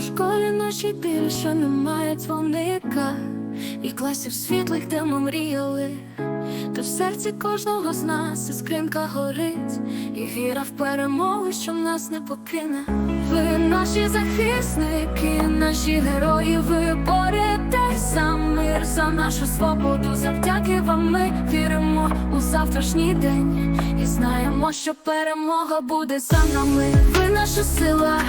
У школі нашій більше немає дзвоника. І класів світлих, де ми мріяли. Та в серці кожного з нас іскринка горить. І віра в перемогу, що нас не покине. Ви наші захисники, наші герої, ви боретесь за мир, за нашу свободу, завдяки вам ми віримо у завтрашній день. І знаємо, що перемога буде за нами. Ви наша сила,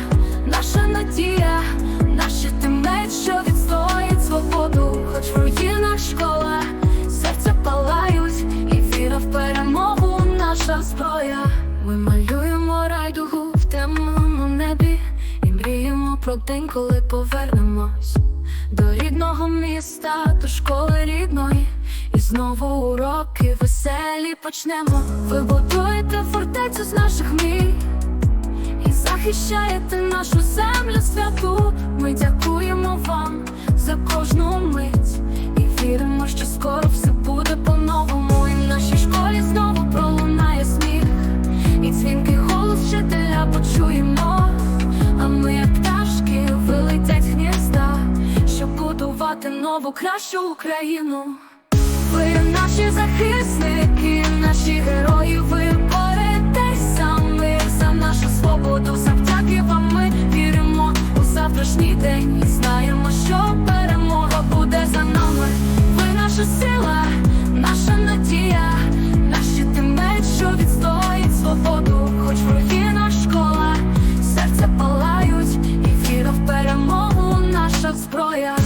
наша надія, наші тимець, що відстоїть свободу, хоч в руїнах школа, серця палають, і віра в перемогу наша зброя. Ми малюємо райдугу в темному небі і мріємо про день, коли повернемось до рідного міста, до школи рідної. І знову уроки веселі почнемо. Ви будуєте фортецю з наших мрій і захищаєте нашу землю святу. Ми дякуємо вам за кожну мить і віримо, що скоро все буде по-новому. І в нашій школі знову пролунає сміх, і дзвінкий голос вчителя почуємо. А ми, як пташки, вилетять гнізда, щоб будувати нову кращу Україну. Ви наші захисники, сила, наша надія, наші тимець, що відстоїть свободу, хоч вруїна школа, серце палають, і віра в перемогу, наша зброя.